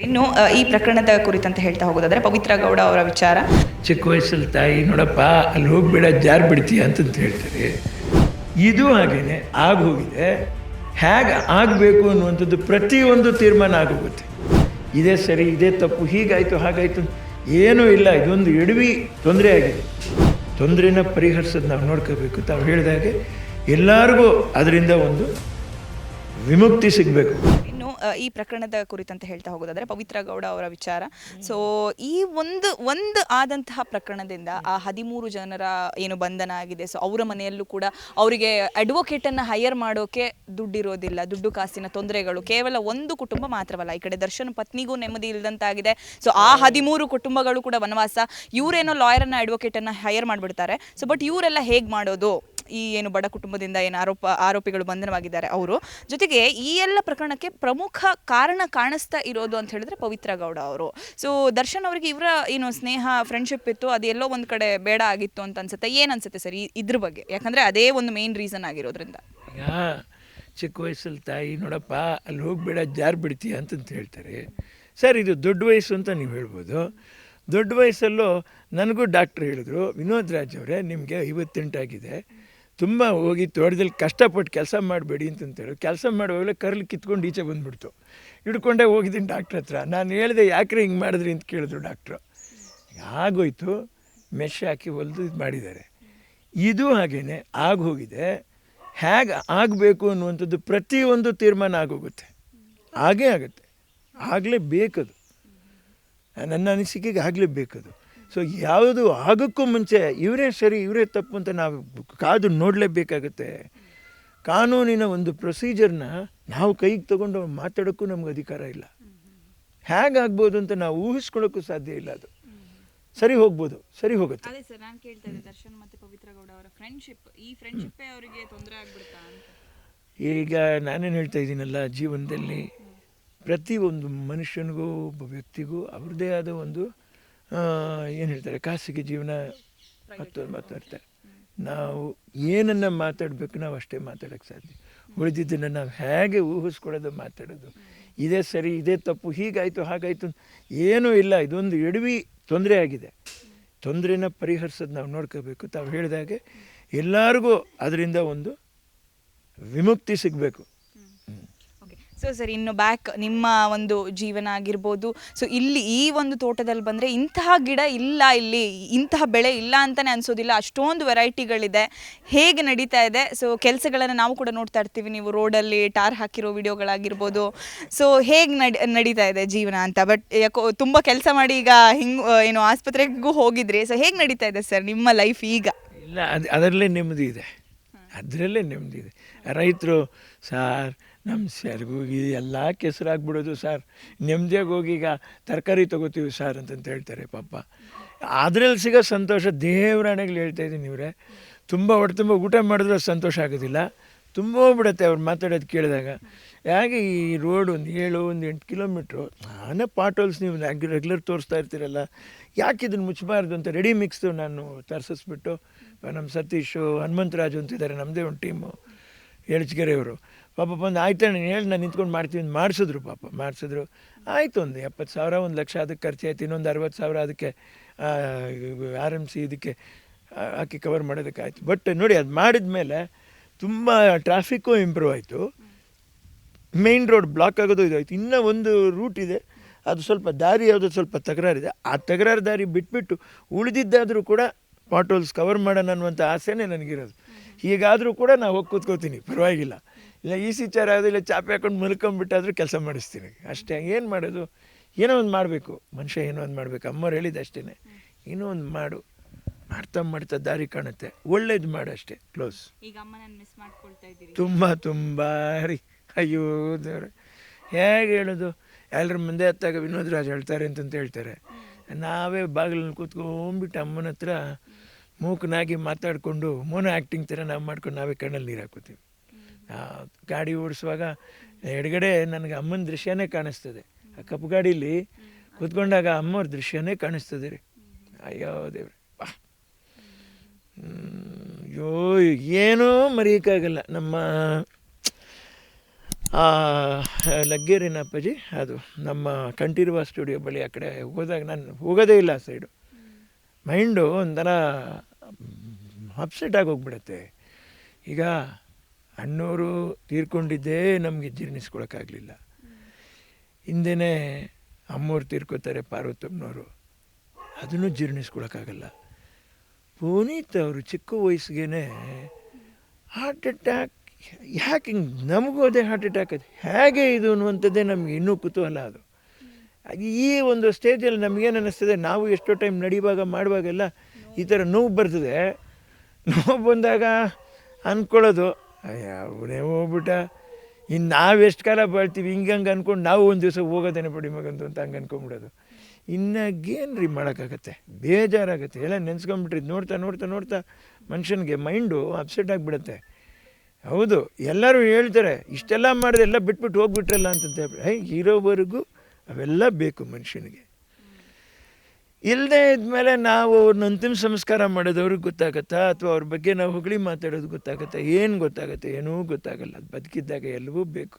ಇನ್ನು ಈ ಪ್ರಕರಣದ ಕುರಿತಂತೆ ಹೇಳ್ತಾ ಹೋಗೋದಾದ್ರೆ ಪವಿತ್ರ ಗೌಡ ಅವರ ವಿಚಾರ. ಚಿಕ್ಕ ವಯಸ್ಸಲ್ಲಿ ತಾಯಿ, ನೋಡಪ್ಪ, ಅಲ್ಲಿ ಹೋಗ್ಬೇಡ, ಜಾರ್ ಬಿಡ್ತೀಯ ಅಂತಂತ ಹೇಳ್ತಾರೆ. ಇದು ಹಾಗೇನೆ, ಆಗೋಗಿದೆ. ಹೇಗೆ ಆಗಬೇಕು ಅನ್ನುವಂಥದ್ದು ಪ್ರತಿಯೊಂದು ತೀರ್ಮಾನ ಆಗೋಗುತ್ತೆ. ಇದೇ ಸರಿ, ಇದೇ ತಪ್ಪು, ಹೀಗಾಯಿತು, ಹಾಗಾಯಿತು ಏನೂ ಇಲ್ಲ. ಇದೊಂದು ಎಡವಿ ತೊಂದರೆ ಆಗಿದೆ. ತೊಂದರೆನ ಪರಿಹರಿಸೋದು ನಾವು ನೋಡ್ಕೋಬೇಕು ತಾವು ಹೇಳಿದಾಗೆ ಎಲ್ಲರಿಗೂ ಅದರಿಂದ ಒಂದು ವಿಮುಕ್ತಿ ಸಿಗಬೇಕು. ಈ ಪ್ರಕರಣದ ಕುರಿತಂತೆ ಹೇಳ್ತಾ ಹೋಗೋದಾದ್ರೆ ಪವಿತ್ರ ಗೌಡ ಅವರ ವಿಚಾರ. ಸೊ ಈ ಒಂದು ಒಂದು ಆದಂತಹ ಪ್ರಕರಣದಿಂದ ಆ ಹದಿಮೂರು ಜನರ ಏನು ಬಂಧನ ಆಗಿದೆ. ಸೊ ಅವರ ಮನೆಯಲ್ಲೂ ಕೂಡ ಅವರಿಗೆ ಅಡ್ವೊಕೇಟ್ ಅನ್ನ ಹೈಯರ್ ಮಾಡೋಕೆ ದುಡ್ಡಿರೋದಿಲ್ಲ. ದುಡ್ಡು ಕಾಸಿನ ತೊಂದರೆಗಳು. ಕೇವಲ ಒಂದು ಕುಟುಂಬ ಮಾತ್ರವಲ್ಲ ಈ ಕಡೆ ದರ್ಶನ್ ಪತ್ನಿಗೂ ನೆಮ್ಮದಿ ಇಲ್ಲದಂತಾಗಿದೆ ಸೊ ಆ ಹದಿಮೂರು ಕುಟುಂಬಗಳು ಕೂಡ ವನವಾಸ ಇವರೇನೋ ಲಾಯರ್ ಅನ್ನ ಅಡ್ವೊಕೇಟ್ ಅನ್ನ ಹೈಯರ್ ಮಾಡಿಬಿಡ್ತಾರೆ. ಸೊ ಬಟ್ ಇವರೆಲ್ಲ ಹೇಗ್ ಮಾಡೋದು? ಈ ಏನು ಬಡ ಕುಟುಂಬದಿಂದ ಏನು ಆರೋಪ, ಆರೋಪಿಗಳು ಬಂಧನವಾಗಿದ್ದಾರೆ ಅವರು. ಜೊತೆಗೆ ಈ ಎಲ್ಲ ಪ್ರಕರಣಕ್ಕೆ ಪ್ರಮುಖ ಕಾರಣ ಕಾಣಿಸ್ತಾ ಇರೋದು ಅಂತ ಹೇಳಿದ್ರೆ ಪವಿತ್ರ ಗೌಡ ಅವರು. ಸೊ ದರ್ಶನ್ ಅವರಿಗೆ ಇವರ ಏನು ಸ್ನೇಹ ಫ್ರೆಂಡ್ಶಿಪ್ ಇತ್ತು, ಅದು ಎಲ್ಲೋ ಒಂದು ಕಡೆ ಬೇಡ ಆಗಿತ್ತು ಅಂತ ಅನ್ಸುತ್ತೆ. ಏನು ಅನ್ಸುತ್ತೆ ಸರ್ ಇದ್ರ ಬಗ್ಗೆ? ಯಾಕಂದ್ರೆ ಅದೇ ಒಂದು ಮೇನ್ ರೀಸನ್ ಆಗಿರೋದ್ರಿಂದ. ಚಿಕ್ಕ ವಯಸ್ಸಲ್ಲಿ ತಾಯಿ ನೋಡಪ್ಪ, ಅಲ್ಲಿ ಹೋಗ್ಬೇಡ, ಜಾರ್ ಬಿಡ್ತೀಯ ಅಂತಂತ ಹೇಳ್ತಾರೆ. ಸರ್, ಇದು ದೊಡ್ಡ ವಯಸ್ಸು ಅಂತ ನೀವು ಹೇಳ್ಬೋದು. ದೊಡ್ಡ ವಯಸ್ಸಲ್ಲೂ ನನಗೂ ಡಾಕ್ಟ್ರ್ ಹೇಳಿದ್ರು, ವಿನೋದ್ ರಾಜ್ ಅವರೇ, ನಿಮಗೆ ಐವತ್ತೆಂಟಾಗಿದೆ ತುಂಬ ಹೋಗಿ ತೋಟದಲ್ಲಿ ಕಷ್ಟಪಟ್ಟು ಕೆಲಸ ಮಾಡಬೇಡಿ ಅಂತಂತೇಳಿ ಕೆಲಸ ಮಾಡುವಾಗಲೇ ಕರ್ಲಿ ಕಿತ್ಕೊಂಡು ಈಚೆ ಬಂದುಬಿಡ್ತು. ಹಿಡ್ಕೊಂಡೇ ಹೋಗಿದ್ದೀನಿ ಡಾಕ್ಟ್ರ್ ಹತ್ರ. ನಾನು ಹೇಳಿದೆ, ಯಾಕ್ರೆ ಹಿಂಗೆ ಮಾಡಿದ್ರಿ? ಅಂತ ಕೇಳಿದ್ರು ಡಾಕ್ಟ್ರು. ಆಗೋಯ್ತು. ಮೆಶ್ ಹಾಕಿ ಹೊಲಿದು ಇದು ಮಾಡಿದ್ದಾರೆ. ಇದು ಹಾಗೇ ಆಗೋಗಿದೆ ಹೇಗೆ ಆಗಬೇಕು ಅನ್ನುವಂಥದ್ದು ಪ್ರತಿಯೊಂದು ತೀರ್ಮಾನ ಆಗೋಗುತ್ತೆ ಆಗೇ ಆಗುತ್ತೆ. ಆಗಲೇ ಬೇಕದು. ನನ್ನ ಅನಿಸಿಕೆಗೆ ಆಗಲೇಬೇಕದು ಸೊ ಯಾವುದು ಆಗೋಕ್ಕೂ ಮುಂಚೆ ಇವರೇ ಸರಿ ಇವರೇ ತಪ್ಪು ಅಂತ ನಾವು ಕಾದು ನೋಡಲೇಬೇಕಾಗುತ್ತೆ. ಕಾನೂನಿನ ಒಂದು ಪ್ರೊಸೀಜರ್ನ ನಾವು ಕೈಗೆ ತಗೊಂಡು ಮಾತಾಡೋಕ್ಕೂ ನಮ್ಗೆ ಅಧಿಕಾರ ಇಲ್ಲ. ಹೇಗಾಗ್ಬೋದು ಅಂತ ನಾವು ಊಹಿಸ್ಕೊಳ್ಳೋಕ್ಕೂ ಸಾಧ್ಯ ಇಲ್ಲ ಅದು. ಸರಿ ಹೋಗ್ಬೋದು ಸರಿ ಹೋಗುತ್ತೆ. ಅದೇ ಸರ್ ನಾನು ಕೇಳ್ತಾ ಇದ್ದೆ ದರ್ಶನ್ ಮತ್ತೆ ಪವಿತ್ರ ಗೌಡ ಅವರ ಫ್ರೆಂಡ್ಶಿಪ್ ಈ ಫ್ರೆಂಡ್ಶಿಪ್ಪೇ ಅವರಿಗೆ ತೊಂದರೆ ಆಗ್ಬಿಡ್ತಾ ಅಂತ? ಈಗ ನಾನೇನು ಹೇಳ್ತಾ ಇದ್ದೀನಲ್ಲ ಜೀವನದಲ್ಲಿ ಪ್ರತಿ ಒಂದು ಮನುಷ್ಯನಿಗೂ ಒಬ್ಬ ವ್ಯಕ್ತಿಗೂ ಅವ್ರದ್ದೇ ಆದ ಒಂದು ಏನು ಹೇಳ್ತಾರೆ? ಖಾಸಗಿ ಜೀವನ ಮತ್ತು ಮಾತಾಡ್ತಾರೆ. ನಾವು ಏನನ್ನು ಮಾತಾಡಬೇಕು ನಾವು ಅಷ್ಟೇ ಮಾತಾಡೋಕ್ಕೆ ಸಾಧ್ಯ. ಉಳಿದಿದ್ದನ್ನು ನಾವು ಹೇಗೆ ಊಹಿಸ್ಕೊಳ್ಳೋದು ಮಾತಾಡೋದು. ಇದೇ ಸರಿ ಇದೇ ತಪ್ಪು ಹೀಗಾಯಿತು ಹಾಗಾಯಿತು ಏನೂ ಇಲ್ಲ. ಇದೊಂದು ಎಡವಿ ತೊಂದರೆ ಆಗಿದೆ. ತೊಂದರೆನ ಪರಿಹರಿಸೋದು ನಾವು ನೋಡ್ಕೋಬೇಕು. ತಾವು ಹೇಳಿದಾಗೆ ಎಲ್ಲರಿಗೂ ಅದರಿಂದ ಒಂದು ವಿಮುಕ್ತಿ ಸಿಗಬೇಕು. ಸೊ ಸರ್ ಇನ್ನು ಬ್ಯಾಕ್ ನಿಮ್ಮ ಒಂದು ಜೀವನ ಆಗಿರ್ಬೋದು. ಸೊ ಇಲ್ಲಿ ಈ ಒಂದು ತೋಟದಲ್ಲಿ ಬಂದರೆ ಇಂತಹ ಗಿಡ ಇಲ್ಲ ಇಲ್ಲಿ, ಇಂತಹ ಬೆಳೆ ಇಲ್ಲ ಅಂತಲೇ ಅನಿಸೋದಿಲ್ಲ. ಅಷ್ಟೊಂದು ವೆರೈಟಿಗಳಿದೆ. ಹೇಗೆ ನಡೀತಾ ಇದೆ? ಸೊ ಕೆಲಸಗಳನ್ನು ನಾವು ಕೂಡ ನೋಡ್ತಾ ಇರ್ತೀವಿ. ನೀವು ರೋಡಲ್ಲಿ ಟಾರ್ ಹಾಕಿರೋ ವಿಡಿಯೋಗಳಾಗಿರ್ಬೋದು. ಸೊ ಹೇಗೆ ನಡಿ, ನಡೀತಾ ಇದೆ ಜೀವನ ಅಂತ? ಬಟ್ ಯಾಕೋ ತುಂಬ ಕೆಲಸ ಮಾಡಿ ಈಗ ಹಿಂಗೆ, ಏನು ಆಸ್ಪತ್ರೆಗೂ ಹೋಗಿದ್ರಿ ಸೊ ಹೇಗೆ ನಡೀತಾ ಇದೆ ಸರ್ ನಿಮ್ಮ ಲೈಫ್ ಈಗ? ಇಲ್ಲ, ಅದು, ಅದರಲ್ಲೇ ನೆಮ್ಮದಿ ಇದೆ. ಅದರಲ್ಲೇ ನೆಮ್ಮದಿ ಇದೆ. ರೈತರು ಸಾರ್ ನಮ್ಮ ಸೆರಗೋಗಿ ಎಲ್ಲ ಕೆಸರಾಗ್ಬಿಡೋದು ಸರ್ ನೆಮ್ಮದಿಯಾಗಿ ಹೋಗಿ ಈಗ ತರಕಾರಿ ತೊಗೋತೀವಿ ಸರ್ ಅಂತಂತ ಹೇಳ್ತಾರೆ ಪಾಪ. ಅದರಲ್ಲಿ ಸಿಗೋ ಸಂತೋಷ ದೇವರಾಣೆಗಳು ಹೇಳ್ತಾ ಇದ್ದೀನಿ ಇವರೇ. ತುಂಬ ಹೊಟ್ಟೆ ತುಂಬ ಊಟ ಮಾಡಿದ್ರೆ ಸಂತೋಷ ಆಗೋದಿಲ್ಲ. ತುಂಬ ಬಿಡುತ್ತೆ ಅವ್ರು ಮಾತಾಡೋದು ಕೇಳಿದಾಗ. ಹೇಗೆ ಈ ರೋಡ್ ಒಂದು ಏಳು, ಒಂದು ಎಂಟು ಕಿಲೋಮೀಟ್ರು ನಾನೇ ಪಾಟೋಲ್ಸ್ ನೀವು ರೆಗ್ಯುಲರ್ ತೋರಿಸ್ತಾ ಇರ್ತೀರಲ್ಲ. ಯಾಕೆ ಇದನ್ನು ಮುಚ್ಚಬಾರ್ದು ಅಂತ ರೆಡಿ ಮಿಕ್ಸ್ದು ನಾನು ತರಿಸಿಸ್ಬಿಟ್ಟು ನಮ್ಮ ಸತೀಶು, ಹನುಮಂತರಾಜು ಅಂತಿದ್ದಾರೆ ನಮ್ಮದೇ ಒಂದು ಟೀಮು ಎಳ್ಚಿಗೆರೆಯವರು. ಪಾಪ ಬಂದು, ಆಯ್ತು ನಾನು ಹೇಳಿ, ನಾನು ನಿಂತ್ಕೊಂಡು ಮಾಡ್ತೀನಿ ಮಾಡಿಸಿದ್ರು ಪಾಪ, ಮಾಡಿಸಿದ್ರು. ಆಯಿತು ಒಂದು ಎಪ್ಪತ್ತು ಸಾವಿರ, ಒಂದು ಲಕ್ಷ ಅದಕ್ಕೆ ಖರ್ಚಾಯ್ತು, ಇನ್ನೊಂದು ಅರವತ್ತು ಸಾವಿರ ಅದಕ್ಕೆ ಆರ್ ಎಂ ಸಿ ಇದಕ್ಕೆ ಹಾಕಿ ಕವರ್ ಮಾಡೋದಕ್ಕೆ ಆಯಿತು ಬಟ್ ನೋಡಿ, ಅದು ಮಾಡಿದ ಮೇಲೆ ತುಂಬ ಟ್ರಾಫಿಕ್ಕು ಇಂಪ್ರೂವ್ ಆಯಿತು. ಮೇಯ್ನ್ ರೋಡ್ ಬ್ಲಾಕ್ ಆಗೋದು ಇದಾಯಿತು. ಇನ್ನೂ ಒಂದು ರೂಟ್ ಇದೆ. ಅದು ಸ್ವಲ್ಪ ದಾರಿ, ಯಾವುದೋ ಸ್ವಲ್ಪ ತಕರಾರಿದೆ ಆ ತಕರಾರು ದಾರಿ ಬಿಟ್ಬಿಟ್ಟು ಉಳಿದಿದ್ದಾದರೂ ಕೂಡ ಪಾಟೋಲ್ಸ್ ಕವರ್ ಮಾಡೋಣ ಅನ್ನುವಂಥ ಆಸೆನೇ ನನಗಿರೋದು. ಹೀಗಾದರೂ ಕೂಡ ನಾವು ಹೋಗಿ ಕೂತ್ಕೋತೀನಿ. ಪರವಾಗಿಲ್ಲ. ಇಲ್ಲ ಈ ಸಿಚಾರ ಇಲ್ಲ ಚಾಪೆ ಹಾಕೊಂಡು ಮಲ್ಕೊಂಬಿಟ್ಟಾದರೂ ಕೆಲಸ ಮಾಡಿಸ್ತೀನಿ. ಅಷ್ಟೇ ಏನು ಮಾಡೋದು? ಏನೋ ಒಂದು ಮಾಡಬೇಕು. ಮನುಷ್ಯ ಏನೋ ಒಂದು ಮಾಡಬೇಕು. ಅಮ್ಮವ್ರು ಹೇಳಿದ್ದು ಅಷ್ಟೇ ಏನೋ ಒಂದು ಮಾಡು. ಮಾಡ್ತಾ ಮಾಡ್ತಾ ದಾರಿ ಕಾಣುತ್ತೆ. ಒಳ್ಳೇದು ಮಾಡು ಅಷ್ಟೇ. ಕ್ಲೋಸ್ ತುಂಬ ತುಂಬ ರೀ. ಅಯ್ಯೋ ದೇವ್ರೆ. ಹೇಗೆ ಹೇಳೋದು? ಎಲ್ಲರ ಮುಂದೆ ಹತ್ತಾಗ ವಿನೋದ್ ರಾಜ್ ಹೇಳ್ತಾರೆ ಅಂತಂತ ಹೇಳ್ತಾರೆ. ನಾವೇ ಬಾಗಿಲಲ್ಲಿ ಕೂತ್ಕೊಂಡ್ಬಿಟ್ಟು ಅಮ್ಮನ ಹತ್ರ ಮೂಕನಾಗಿ ಮಾತಾಡಿಕೊಂಡು ಮೋನೋ ಆ್ಯಕ್ಟಿಂಗ್ ಥರ ನಾವು ಮಾಡ್ಕೊಂಡು ನಾವೇ ಕಣ್ಣಲ್ಲಿ ನೀರು ಹಾಕೋತೀವಿ ಗಾಡಿ ಓಡಿಸುವಾಗ ಎಡಗಡೆ ನನಗೆ ಅಮ್ಮನ ದೃಶ್ಯನೇ ಕಾಣಿಸ್ತದೆ. ಆ ಕಪ್ಪು ಗಾಡೀಲಿ ಕೂತ್ಕೊಂಡಾಗ ಅಮ್ಮವ್ರ ದೃಶ್ಯನೇ ಕಾಣಿಸ್ತದೆ ರೀ. ಅಯ್ಯೋ ದೇವ್ರಿ, ಬಾ. ಅಯ್ಯೋ, ಏನೂ ಮರೆಯೋಕ್ಕಾಗಲ್ಲ. ನಮ್ಮ ಲಗ್ಗೇರಿನ ಅಪ್ಪಾಜಿ, ಅದು ನಮ್ಮ ಕಂಠೀರುವ ಸ್ಟುಡಿಯೋ ಬಳಿ ಆ ಕಡೆ ಹೋದಾಗ ನಾನು ಹೋಗೋದೇ ಇಲ್ಲ ಆ ಸೈಡು. ಮೈಂಡು ಒಂಥರ ಅಪ್ಸೆಟ್ ಆಗಿ ಹೋಗ್ಬಿಡುತ್ತೆ. ಈಗ ಅಣ್ಣವರು ತೀರ್ಕೊಂಡಿದ್ದೇ ನಮಗೆ ಜೀರ್ಣಿಸ್ಕೊಳಕ್ಕಾಗಲಿಲ್ಲ. ಹಿಂದೆ ಅಮ್ಮವ್ರು ತೀರ್ಕೋತಾರೆ ಪಾರ್ವತಮ್ಮನವರು ಅದನ್ನು ಜೀರ್ಣಿಸ್ಕೊಳಕ್ಕಾಗಲ್ಲ. ಪುನೀತ್ ಅವರು ಚಿಕ್ಕ ವಯಸ್ಸಿಗೆ ಹಾರ್ಟ್ ಅಟ್ಯಾಕ್, ಯಾಕೆ ಹಿಂಗೆ ನಮಗೂ ಅದೇ ಹಾರ್ಟ್ ಅಟ್ಯಾಕ್ ಅದು? ಹೇಗೆ ಇದು ಅನ್ನುವಂಥದ್ದೇ ನಮಗೆ ಇನ್ನೂ ಕುತೂಹಲ ಅದು. ಈ ಒಂದು ಸ್ಟೇಜಲ್ಲಿ ನಮಗೇನು ಅನ್ನಿಸ್ತದೆ ನಾವು ಎಷ್ಟೋ ಟೈಮ್ ನಡೀವಾಗ ಮಾಡುವಾಗೆಲ್ಲ ಈ ಥರ ನೋವು ಬರ್ತದೆ. ನೋವು ಬಂದಾಗ ಅಂದ್ಕೊಳ್ಳೋದು ಅವನೇ ಹೋಗ್ಬಿಟ್ಟ. ಇನ್ನು ನಾವು ಎಷ್ಟು ಕಾಲ ಬಾಳ್ತೀವಿ, ಹಿಂಗೆ ಹಂಗೆ ಅಂದ್ಕೊಂಡು ನಾವು ಒಂದು ದಿವಸ ಹೋಗೋದೇನೆ ಬಿಡಿ ಮಗಂದು ಅಂತ ಹಂಗೆ ಅಂದ್ಕೊಂಬಿಡೋದು ಇನ್ನಾಗೇನು ರೀ ಮಾಡೋಕ್ಕಾಗತ್ತೆ? ಬೇಜಾರಾಗುತ್ತೆ. ಎಲ್ಲ ನೆನ್ಸ್ಕೊಂಬಿಟ್ರಿ ನೋಡ್ತಾ ನೋಡ್ತಾ ನೋಡ್ತಾ ಮನುಷ್ಯನಿಗೆ ಮೈಂಡು ಅಪ್ಸೆಟ್ ಆಗಿಬಿಡುತ್ತೆ. ಹೌದು, ಎಲ್ಲರೂ ಹೇಳ್ತಾರೆ, ಇಷ್ಟೆಲ್ಲ ಮಾಡಿದೆ ಎಲ್ಲ ಬಿಟ್ಬಿಟ್ಟು ಹೋಗ್ಬಿಟ್ರಲ್ಲ ಅಂತಂತ ಹೇಳ್ಬಿಟ್ಟು. ಹೇ, ಇರೋವರೆಗೂ ಅವೆಲ್ಲ ಬೇಕು ಮನುಷ್ಯನಿಗೆ. ಇಲ್ಲದೆ ಇದ್ಮೇಲೆ ನಾವು ಅವ್ರನ್ನ ಅಂತಿಮ ಸಂಸ್ಕಾರ ಮಾಡೋದವ್ರಿಗೆ ಗೊತ್ತಾಗತ್ತಾ? ಅಥವಾ ಅವ್ರ ಬಗ್ಗೆ ನಾವು ಹೊಗಳಿ ಮಾತಾಡೋದು ಗೊತ್ತಾಗತ್ತಾ? ಏನು ಗೊತ್ತಾಗತ್ತೆ? ಏನೂ ಗೊತ್ತಾಗಲ್ಲ. ಅದು ಬದುಕಿದ್ದಾಗ ಎಲ್ಲವೂ ಬೇಕು.